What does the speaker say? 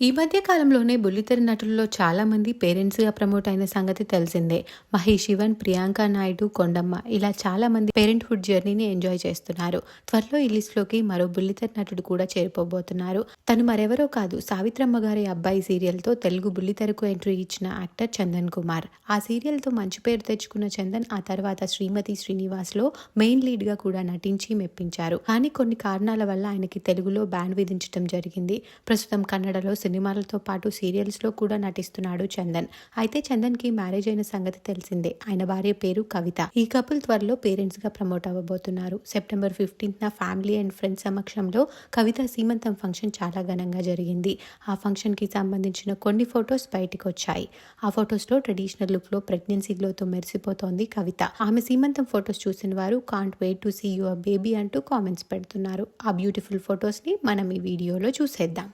ఈ మధ్య కాలంలోనే బుల్లితెర నటుల్లో చాలామంది పేరెంట్స్గా ప్రమోట్ అయిన సంగతి తెలిసిందే. మహేష్ శివన్ ప్రియాంక నాయుడు కొండమ్మ ఇలా చాలా మంది పేరెంట్హుడ్ జర్నీని ఎంజాయ్ చేస్తున్నారు. త్వరలో ఈ లిస్ట్లోకి మరో బుల్లితెర నటుడు కూడా చేరిపోబోతున్నారు తను మరెవరో కాదు సావిత్రమ్మ గారి అబ్బాయి సీరియల్తో తెలుగు బుల్లితెరకు ఎంట్రీ ఇచ్చిన యాక్టర్ చందన్ కుమార్. ఆ సీరియల్తో మంచి పేరు తెచ్చుకున్న చందన్ ఆ తర్వాత శ్రీమతి శ్రీనివాస్లో మెయిన్ లీడ్గా కూడా నటించి మెప్పించారు. కానీ కొన్ని కారణాల వల్ల ఆయనకి తెలుగులో బ్యాన్ విధించడం జరిగింది. ప్రస్తుతం కన్నడలో సినిమాలతో పాటు సీరియల్స్లో కూడా నటిస్తున్నాడు చందన్. అయితే చందన్కి మ్యారేజ్ అయిన సంగతి తెలిసిందే. ఆయన భార్య పేరు కవిత. ఈ కపుల్ త్వరలో పేరెంట్స్గా ప్రమోట్ అవ్వబోతున్నారు. సెప్టెంబర్ ఫిఫ్టీన్త్ నా ఫ్యామిలీ అండ్ ఫ్రెండ్స్ సమక్షంలో కవిత సీమంతం ఫంక్షన్ చాలా ఘనంగా జరిగింది. ఆ ఫంక్షన్కి సంబంధించిన కొన్ని ఫొటోస్ బయటకు వచ్చాయి ఆ ఫొటోస్లో ట్రెడిషనల్ లుక్లో ప్రెగ్నెన్సీ గ్లోతో మెరిసిపోతోంది కవిత. ఆమె సీమంతం ఫొటోస్ చూసిన వారు can't wait to see your baby అంటూ కామెంట్స్ పెడుతున్నారు. ఆ బ్యూటిఫుల్ ఫొటోస్ని మనం ఈ వీడియోలో చూసేద్దాం.